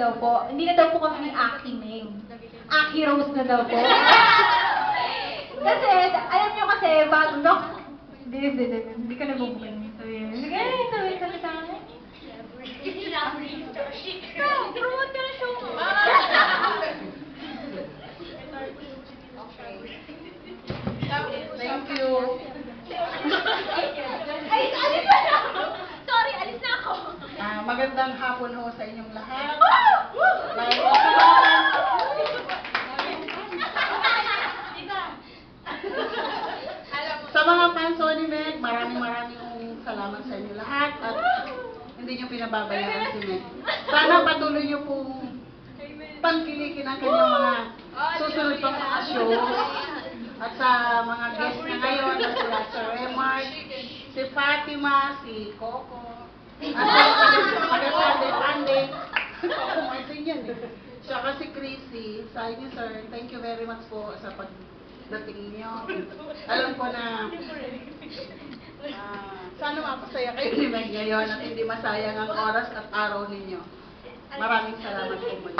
daw po. Hindi na daw po kami ni Aki Ming. Aki Rose na daw po. kasi, alam nyo kasi, bago, no? Hindi, hindi, hindi, hindi ka nabubukin. Sabi, sige, sabi, sabi sa akin. Ikaw, promote ka na show mo. Thank you. magandang hapon ho sa inyong lahat. Sa mga ho ni Meg, maraming maraming salamat sa inyo lahat. At hindi nyo pinababayaran si Meg. Sana patuloy nyo pong pangkilikin ang kanyang mga susunod pang mga shows. At sa mga guests na ngayon na sila Sir Remar, si Fatima, si Coco, at sa mga pande-pande. Coco Martin yan eh. Siya kasi Chrissy, sa inyo sir, thank you very much po sa pagdating niyo. Alam ko na ah, sana mapasaya kayo ni Meg ngayon at hindi masayang ang oras at araw ninyo. Maraming salamat po muli.